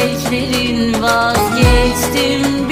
meleklerin vazgeçtim.